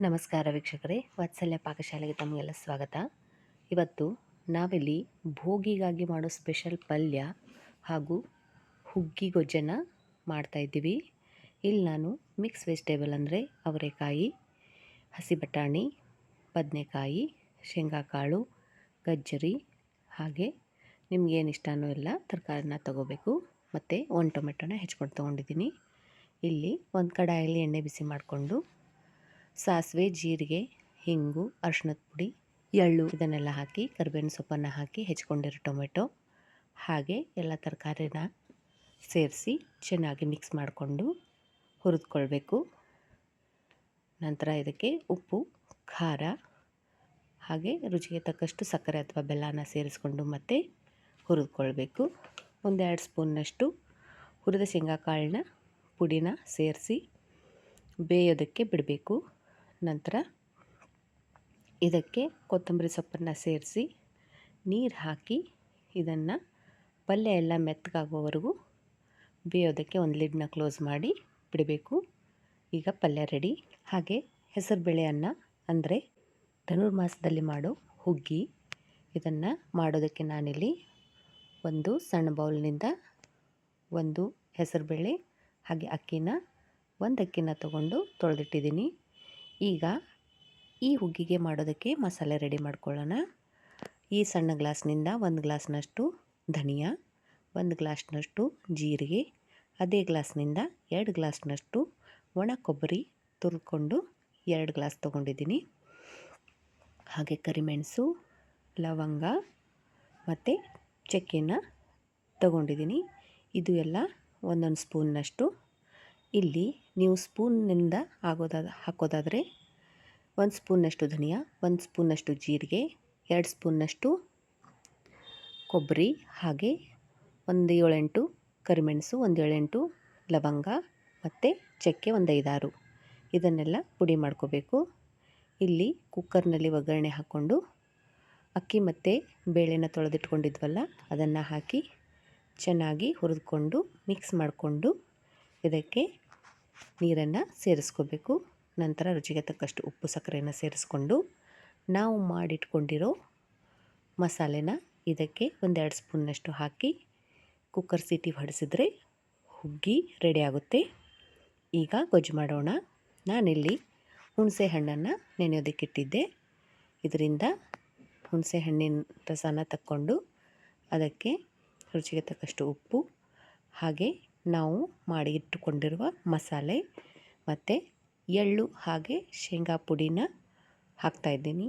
ನಮಸ್ಕಾರ ವೀಕ್ಷಕರೇ, ವಾತ್ಸಲ್ಯ ಪಾಕಶಾಲೆಗೆ ತಮಗೆಲ್ಲ ಸ್ವಾಗತ. ಇವತ್ತು ನಾವಿಲ್ಲಿ ಭೋಗಿಗಾಗಿ ಮಾಡೋ ಸ್ಪೆಷಲ್ ಪಲ್ಯ ಹಾಗೂ ಹುಗ್ಗಿ ಗೊಜ್ಜನ್ನು ಮಾಡ್ತಾಯಿದ್ದೀವಿ ಇಲ್ಲಿ ನಾನು ಮಿಕ್ಸ್ ವೆಜಿಟೇಬಲ್ ಅಂದರೆ ಅವರೆಕಾಯಿ, ಹಸಿ ಬಟಾಣಿ, ಬದನೆಕಾಯಿ, ಶೇಂಗಾಕಾಳು, ಗಜ್ಜರಿ, ಹಾಗೆ ನಿಮಗೇನು ಇಷ್ಟನೋ ಎಲ್ಲ ತರಕಾರಿನ ತಗೋಬೇಕು. ಮತ್ತು ಒಂದು ಟೊಮೆಟೊನ ಹೆಚ್ಕೊಂಡು ತೊಗೊಂಡಿದ್ದೀನಿ. ಇಲ್ಲಿ ಒಂದು ಕಡಾಯಲ್ಲಿ ಎಣ್ಣೆ ಬಿಸಿ ಮಾಡಿಕೊಂಡು ಸಾಸಿವೆ, ಜೀರಿಗೆ, ಹಿಂಗು, ಅರ್ಶಿಣದ ಪುಡಿ, ಎಳ್ಳು ಇದನ್ನೆಲ್ಲ ಹಾಕಿ ಕರಿಬೇವಿನ ಸೊಪ್ಪನ್ನು ಹಾಕಿ ಹೆಚ್ಕೊಂಡಿರೋ ಟೊಮೆಟೊ ಹಾಗೆ ಎಲ್ಲ ತರಕಾರಿನ ಸೇರಿಸಿ ಚೆನ್ನಾಗಿ ಮಿಕ್ಸ್ ಮಾಡಿಕೊಂಡು ಹುರಿದುಕೊಳ್ಬೇಕು. ನಂತರ ಇದಕ್ಕೆ ಉಪ್ಪು, ಖಾರ ಹಾಗೆ ರುಚಿಗೆ ತಕ್ಕಷ್ಟು ಸಕ್ಕರೆ ಅಥವಾ ಬೆಲ್ಲನ ಸೇರಿಸ್ಕೊಂಡು ಮತ್ತೆ ಹುರಿದುಕೊಳ್ಬೇಕು. ಒಂದೆರಡು ಸ್ಪೂನ್ನಷ್ಟು ಹುರಿದ ಶೇಂಗಾ ಕಾಳನ್ನ ಪುಡಿನ ಸೇರಿಸಿ ಬೇಯೋದಕ್ಕೆ ಬಿಡಬೇಕು. ನಂತರ ಇದಕ್ಕೆ ಕೊತ್ತಂಬರಿ ಸೊಪ್ಪನ್ನು ಸೇರಿಸಿ ನೀರು ಹಾಕಿ ಇದನ್ನು ಪಲ್ಯ ಎಲ್ಲ ಮೆತ್ತಗಾಗೋವರೆಗೂ ಬೇಯೋದಕ್ಕೆ ಒಂದು ಲಿಡ್ನ ಕ್ಲೋಸ್ ಮಾಡಿ ಬಿಡಬೇಕು. ಈಗ ಪಲ್ಯ ರೆಡಿ. ಹಾಗೆ ಹೆಸರುಬೇಳೆ ಅನ್ನ ಅಂದರೆ ಧನುರ್ಮಾಸದಲ್ಲಿ ಮಾಡೋ ಹುಗ್ಗಿ. ಇದನ್ನು ಮಾಡೋದಕ್ಕೆ ನಾನಿಲ್ಲಿ ಒಂದು ಸಣ್ಣ ಬೌಲ್ನಿಂದ ಒಂದು ಹೆಸರುಬೇಳೆ ಹಾಗೆ ಅಕ್ಕಿನ ಒಂದು ಅಕ್ಕಿನ ತಗೊಂಡು ತೊಳೆದಿಟ್ಟಿದ್ದೀನಿ. ಈಗ ಈ ಹುಗ್ಗಿಗೆ ಮಾಡೋದಕ್ಕೆ ಮಸಾಲೆ ರೆಡಿ ಮಾಡ್ಕೊಳ್ಳೋಣ. ಈ ಸಣ್ಣ ಗ್ಲಾಸ್ನಿಂದ ಒಂದು ಗ್ಲಾಸ್ನಷ್ಟು ಧನಿಯಾ, ಒಂದು ಗ್ಲಾಸ್ನಷ್ಟು ಜೀರಿಗೆ, ಅದೇ ಗ್ಲಾಸ್ನಿಂದ ಎರಡು ಗ್ಲಾಸ್ನಷ್ಟು ಒಣ ಕೊಬ್ಬರಿ ತುರ್ಕೊಂಡು ಎರಡು ಗ್ಲಾಸ್ ತೊಗೊಂಡಿದ್ದೀನಿ. ಹಾಗೆ ಕರಿಮೆಣಸು, ಲವಂಗ ಮತ್ತು ಚಕ್ಕೆನ ತಗೊಂಡಿದ್ದೀನಿ. ಇದು ಎಲ್ಲ ಒಂದೊಂದು ಸ್ಪೂನ್ನಷ್ಟು ಇಲ್ಲಿ ನೀವು ಸ್ಪೂನ್ನಿಂದ ಆಗೋದಾದ ಹಾಕೋದಾದರೆ ಒಂದು ಸ್ಪೂನ್ನಷ್ಟು ಧನಿಯಾ, ಒಂದು ಸ್ಪೂನ್ನಷ್ಟು ಜೀರಿಗೆ, ಎರಡು ಸ್ಪೂನ್ನಷ್ಟು ಕೊಬ್ಬರಿ, ಹಾಗೆ ಒಂದು ಏಳೆಂಟು ಕರಿಮೆಣಸು, ಒಂದು ಏಳೆಂಟು ಲವಂಗ ಮತ್ತು ಚಕ್ಕೆ ಒಂದು ಐದಾರು. ಇದನ್ನೆಲ್ಲ ಪುಡಿ ಮಾಡ್ಕೋಬೇಕು. ಇಲ್ಲಿ ಕುಕ್ಕರ್ನಲ್ಲಿ ಒಗ್ಗರಣೆ ಹಾಕ್ಕೊಂಡು ಅಕ್ಕಿ ಮತ್ತು ಬೇಳೆನ ತೊಳೆದಿಟ್ಕೊಂಡಿದ್ವಲ್ಲ, ಅದನ್ನು ಹಾಕಿ ಚೆನ್ನಾಗಿ ಹುರಿದುಕೊಂಡು ಮಿಕ್ಸ್ ಮಾಡಿಕೊಂಡು ಇದಕ್ಕೆ ನೀರನ್ನು ಸೇರಿಸ್ಕೋಬೇಕು. ನಂತರ ರುಚಿಗೆ ತಕ್ಕಷ್ಟು ಉಪ್ಪು, ಸಕ್ಕರೆಯನ್ನು ಸೇರಿಸ್ಕೊಂಡು ನಾವು ಮಾಡಿಟ್ಕೊಂಡಿರೋ ಮಸಾಲೆನ ಇದಕ್ಕೆ ಒಂದೆರಡು ಸ್ಪೂನ್ನಷ್ಟು ಹಾಕಿ ಕುಕ್ಕರ್ ಸೀಟಿ ಹೊಡೆಸಿದ್ರೆ ಹುಗ್ಗಿ ರೆಡಿ ಆಗುತ್ತೆ. ಈಗ ಗೊಜ್ಜು ಮಾಡೋಣ. ನಾನಿಲ್ಲಿ ಹುಣಸೆ ಹಣ್ಣನ್ನು ನೆನೆಯೋದಕ್ಕಿಟ್ಟಿದ್ದೆ ಇದರಿಂದ ಹುಣಸೆ ಹಣ್ಣಿನ ರಸನ ತಕ್ಕೊಂಡು ಅದಕ್ಕೆ ರುಚಿಗೆ ತಕ್ಕಷ್ಟು ಉಪ್ಪು ಹಾಗೆ ನಾವು ಮಾಡಿ ಇಟ್ಟುಕೊಂಡಿರುವ ಮಸಾಲೆ ಮತ್ತು ಎಳ್ಳು ಹಾಗೆ ಶೇಂಗಾ ಪುಡಿನ ಹಾಕ್ತಾಯಿದ್ದೀನಿ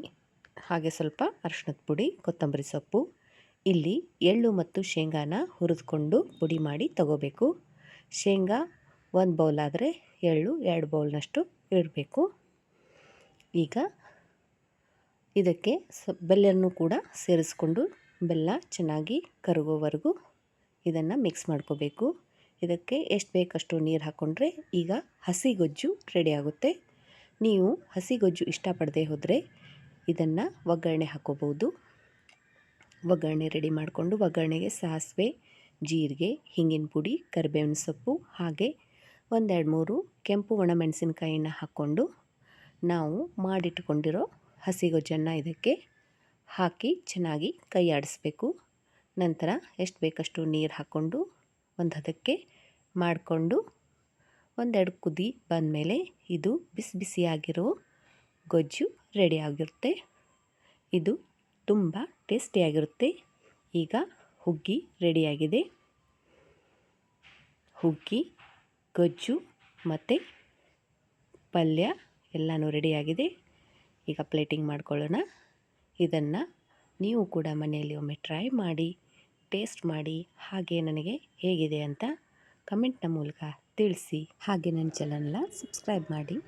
ಹಾಗೆ ಸ್ವಲ್ಪ ಅರಶಿನದ ಪುಡಿ, ಕೊತ್ತಂಬರಿ ಸೊಪ್ಪು, ಇಲ್ಲಿ ಎಳ್ಳು ಮತ್ತು ಶೇಂಗಾನ ಹುರಿದುಕೊಂಡು ಪುಡಿ ಮಾಡಿ ತಗೋಬೇಕು. ಶೇಂಗಾ ಒಂದು ಬೌಲ್ ಆದರೆ ಎಳ್ಳು ಎರಡು ಬೌಲ್ನಷ್ಟು ಇಡಬೇಕು. ಈಗ ಇದಕ್ಕೆ ಸ ಬೆಲ್ಲನೂ ಕೂಡ ಸೇರಿಸ್ಕೊಂಡು ಬೆಲ್ಲ ಚೆನ್ನಾಗಿ ಕರಗೋವರೆಗೂ ಇದನ್ನು ಮಿಕ್ಸ್ ಮಾಡ್ಕೋಬೇಕು. ಇದಕ್ಕೆ ಎಷ್ಟು ಬೇಕಷ್ಟು ನೀರು ಹಾಕ್ಕೊಂಡ್ರೆ ಈಗ ಹಸಿ ಗೊಜ್ಜು ರೆಡಿ ಆಗುತ್ತೆ. ನೀವು ಹಸಿ ಗೊಜ್ಜು ಇಷ್ಟಪಡದೆ ಹೋದರೆ ಇದನ್ನು ಒಗ್ಗರಣೆ ಹಾಕೋಬೋದು ಒಗ್ಗರಣೆ ರೆಡಿ ಮಾಡಿಕೊಂಡು ಒಗ್ಗರಣೆಗೆ ಸಾಸಿವೆ, ಜೀರಿಗೆ, ಹಿಂಗಿನ ಪುಡಿ, ಕರಿಬೇವಿನ ಸೊಪ್ಪು ಹಾಗೆ ಒಂದೆರಡು ಮೂರು ಕೆಂಪು ಒಣಮೆಣಸಿನ್ಕಾಯಿನ ಹಾಕ್ಕೊಂಡು ನಾವು ಮಾಡಿಟ್ಕೊಂಡಿರೋ ಹಸಿ ಗೊಜ್ಜನ್ನು ಇದಕ್ಕೆ ಹಾಕಿ ಚೆನ್ನಾಗಿ ಕೈ ಆಡಿಸ್ಬೇಕು ನಂತರ ಎಷ್ಟು ಬೇಕಷ್ಟು ನೀರು ಹಾಕ್ಕೊಂಡು ಒಂದು ಹದಕ್ಕೆ ಮಾಡಿಕೊಂಡು ಒಂದೆರಡು ಕುದಿ ಬಂದಮೇಲೆ ಇದು ಬಿಸಿ ಬಿಸಿಯಾಗಿರೋ ಗೊಜ್ಜು ರೆಡಿ ಆಗಿರುತ್ತೆ. ಇದು ತುಂಬ ಟೇಸ್ಟಿಯಾಗಿರುತ್ತೆ ಈಗ ಹುಗ್ಗಿ ರೆಡಿಯಾಗಿದೆ ಹುಗ್ಗಿ, ಗೊಜ್ಜು ಮತ್ತು ಪಲ್ಯ ಎಲ್ಲನೂ ರೆಡಿಯಾಗಿದೆ ಈಗ ಪ್ಲೇಟಿಂಗ್ ಮಾಡ್ಕೊಳ್ಳೋಣ. ಇದನ್ನು ನೀವು ಕೂಡ ಮನೆಯಲ್ಲಿ ಒಮ್ಮೆ ಟ್ರೈ ಮಾಡಿ. ಟೇಸ್ಟ್ ಮಾಡಿ ಹಾಗೆ ನನಗೆ ಹೇಗಿದೆ ಅಂತ ಕಮೆಂಟ್ನ ಮೂಲಕ ತಿಳಿಸಿ. ಹಾಗೆ ನನ್ನ ಚಾನಲ್ನ ಸಬ್ಸ್ಕ್ರೈಬ್ ಮಾಡಿ.